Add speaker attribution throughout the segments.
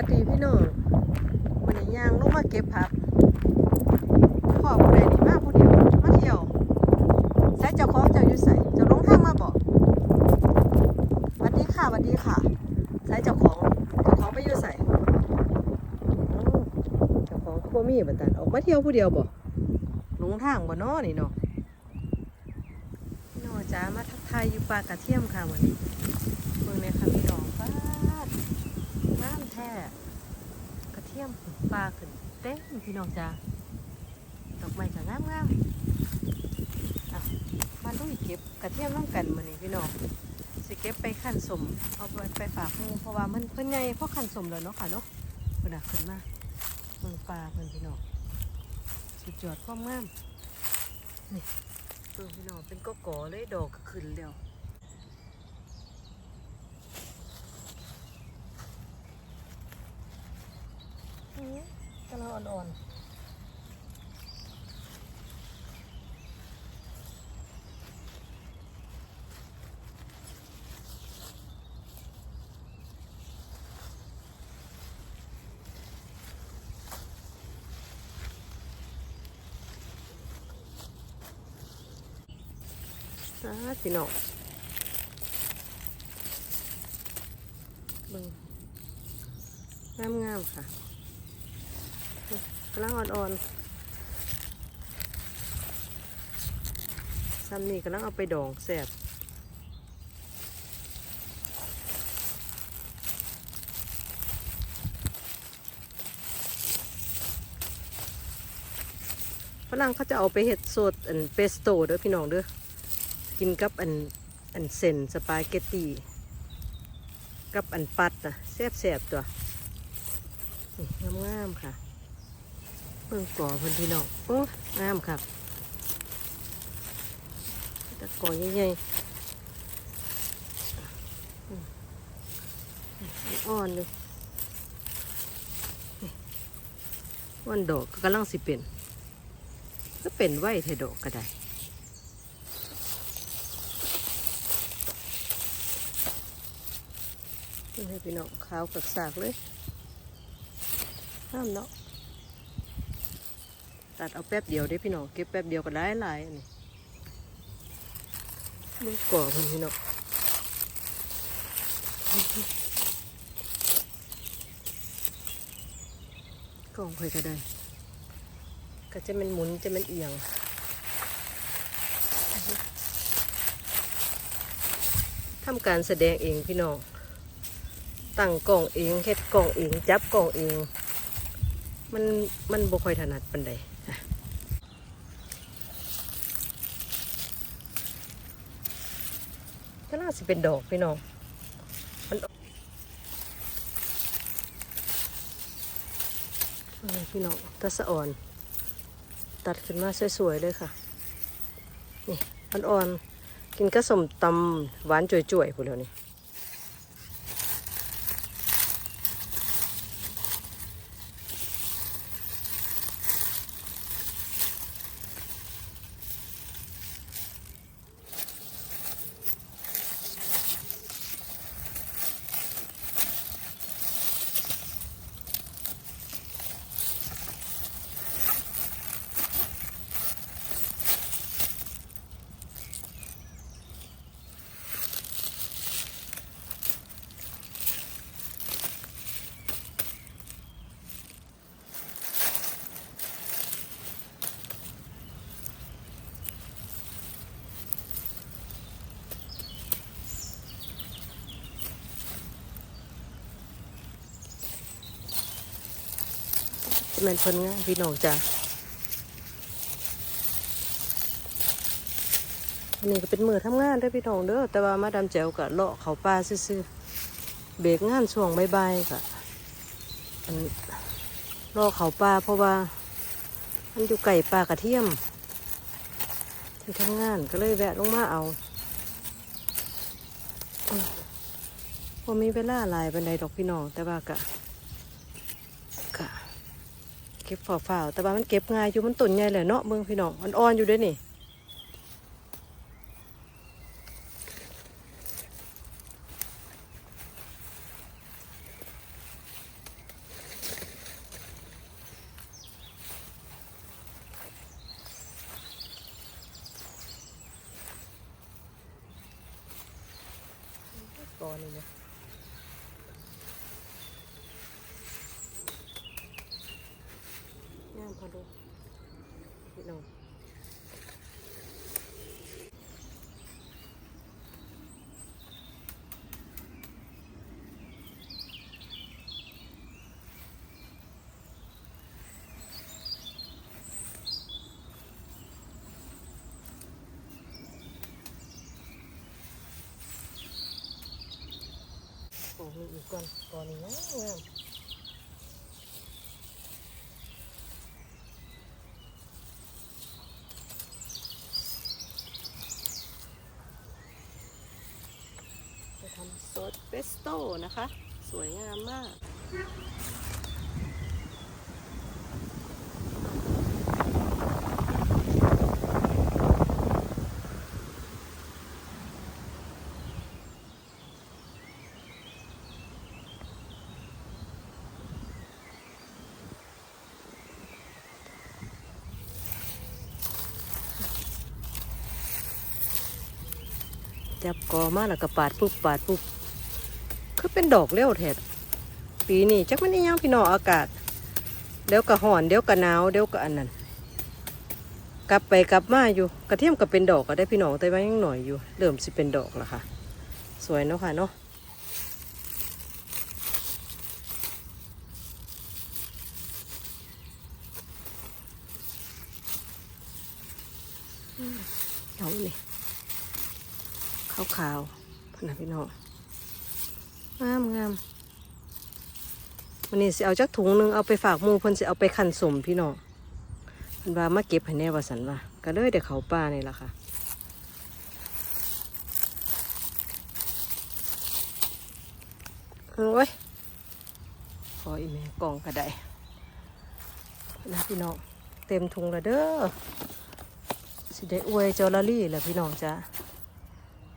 Speaker 1: วัสดีพี่น้องวันนี้ย่างลงมาเก็บผักพ่อผู้ใดนี่มาผู้เดียวมาเที่ยวใส่เจ้าของเจ้าอยู่ใส่เจ้าลงทางมาบอกสวัสดีค่ะสวัสดีค่ะใส่เจ้าของเจ้าของไปอยู่ใส่เจ้าของก็บ่มีบัดนั้นออกมาเที่ยวผู้เดียวบ่ลงทางบ่นาะนี่เนาะพี่น้องจ้ามาทักทายอยู่ปลากระเทียมค่ะวันนี้เมืองในค่ะพี่น้องป้า แท้กระเทียมขึ้นปลาขึ้นเต็มพี่น้องจ้าดอกไม้ก็งามงามๆอะมาลุยเก็บกระเทียมน้ำกันมานี่พี่น้องสิเก็บไปขั้นสมเอาไปไปฝากหมูเพราะว่ามันเพิ่นใหญ่เพราะขั้นสมแล้วเนาะค่ะเนาะเพิ่นน่ะขึ้นมาเมืองปลาเพิ่นพี่น้องสุดยอดความงามนี่เพิ่นพี่น้องเป็นก็ก่อๆเลยดอกขึ้นแล้ว นี่กำลัง อ่อนๆอ่าพี่น้องเบิ่งงามๆค่ะ กำลังอ่อนๆซ้ำนี่กำลังเอาไปดองแสบฝรั่งเขาจะเอาไปเห็ดโซดอันเปสโต้เด้อพี่น้องเด้อกินกับอันอันเซนสปาเกตตีกับอันปัดนะแสบๆตัวงามๆค่ะ เบิ่งก่อพิ่นพี่น้องโอ้งามครับตะก่อใหญ่ๆอ่อนเลยนี่อ่อนดอกก็กำลังสิเป็น ก็เป็นไหวเทดอกก็ได้ให้พี่น้องขาวกักสากเลยห้ามเนาะ ตัดเอาแป๊บเดียวได้พี่น้องเก็บแป๊บเดียวก็ได้หลายอันนี้มึงก่อพันพี่น้องกล่องค่อยก็ได้ ก็จะเป็นหมุนจะเป็นเอียงทำการแสดงเองพี่น้องตั้งกล่องเองเฮ็ดกล่องเอง จับกล่องเอง มันมันบ่ค่อยถนัดปานใดอะ ก็น่าสิเป็นดอกพี่น้องมันพี่น้องตะสะอ่อน ตัดขึ้นมาสวยๆเลยค่ะนี่อ่อนๆกินกระสมตำหวานจ่วยๆพวกเรานี่ จะเป็นคนง่ายพี่น้องจ้ะอันนี้ก็เป็นมือทำงานได้พี่น้องเด้อแต่ว่ามาดามแจ๋วกะเลาะเขาป่าซื่อๆเบรกงานช่วงใบ่ายๆกะอันเลาะเขาป่าเพราะว่ามันอยู่ไก่ปลากระเทียมที่ทำงานก็เลยแวะลงมาเอาพอมีเวลาหลายบันไดดอกพี่น้องแต่ว่ากะกะ เก็บฝ่าๆแต่ว่ามันเก็บง่ายอยู่มันตุ่นง่ายแหละเนาะเมืองพี่น้องมันอ่อนอยู่ด้วยนี่ก่อนเลย โอ้มีอีกก่อนก่อนนี้นะงามจะทำซอสเปสโต้นะคะ สวยงามมาก จับกอมาแล้วก็ปาดปุ๊บปาดปุ๊บคือเป็นดอกเร็วแท้ปีนี้จักมันนี่ยังพี่น้องอากาศ เดี๋ยวก็ห่อนเดี๋ยวก็หนาวเดี๋ยวก็อันนั้นกลับไปกลับมาอยู่กระเทียมก็เป็นดอกก็ได้พี่น้องแต่ว่ายังหน่อยอยู่เริ่มสิเป็นดอกแล้วค่ะ สวยเนาะค่ะเนาะเอาเลย ขาวๆพะนะพี่น้องงามงามวันนี้สิเอาจักถุงหนึงเอาไปฝากมูเพิ่นสิเอาไปขันสมพี่น้องเพิ่นว่ามาเก็บให้แน่ว่าสันว่าก็เลยเดี๋ยวเขาป้านี่ล่ะค่ะโอ้ยขออีแม่กล่องก็ได้นะพี่น้องเต็มถุงแล้วเด้อสิได้อวยเจอลลี่แหละพี่น้องจ้า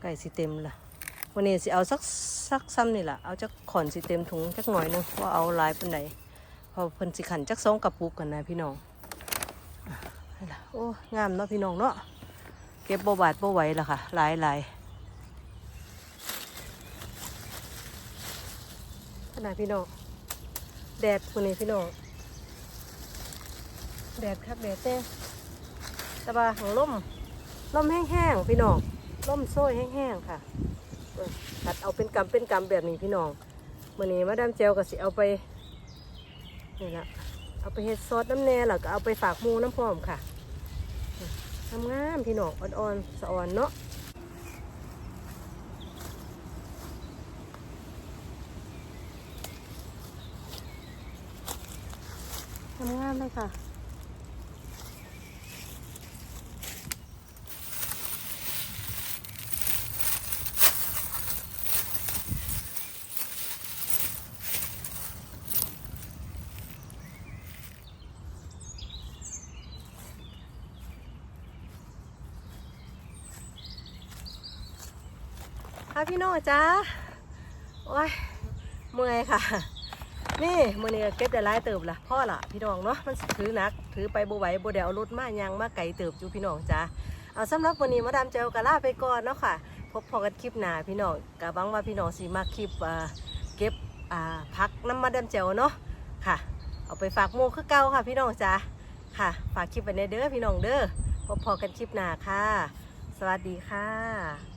Speaker 1: ไก่สิเต็มละวันนี้สิเอาสักสักซ้ำนี่แหละเอาจักขอนสิเต็มถุงจักหน่อยหนึงว่าเอาลายปันใดเพอเพิ่นสิขันจักสองกระปุกกันนะพี่น้องอะนั่นล่ะโอ้งามเนาะพี่น้องเนาะเก็บบ่บาดบ่ไหวละค่ะลายลายขนาดพี่น้องแดดวันนี้พี่น้องแดดครับแดดเต้แตะบาของล่มล่มแห้งๆพี่น้อง ล่มโซ่แห้งๆค่ะตัดเอาเป็นกำเป็นกำแบบนี้พี่น้องมื่อนี้มาดามเจลก็สิเอาไปนี่ละเอาไปเฮ็ดซอสน้ำแน่หรอก็เอาไปฝากมูน้ำพร้อมค่ะทำงามพี่น้องอ่อนๆสะอ่อนเนาะทำงามเลยค่ะ ค่ะพี่โน่จ้าโอ้ยเมื่อยค่ะ นี่มื่อนี้ก็เก็บได้หลายเติบละพ่อละพี่น้องเนาะมันถือหนัก ถือไปบ่ไหวบ่เดี๋ยวเอารถมายางมาไก่เติบอยู่พี่น้องจ้าเอาสำหรับวันนี้มาดามเจลกะลาไปก่อนเนาะค่ะ พบพอกันคลิปหน้าพี่น้องกะบังว่าพี่น้องสิมาคลิปเก็บพักน้ำมาดามเจลเนาะค่ะ เอาไปฝากโมคือเก่าค่ะ พี่น้องจ้าค่ะ ฝากคลิปไว้ในเด้อพี่น้องเด้อพบพอกันคลิปหน้าค่ะ สวัสดีค่ะ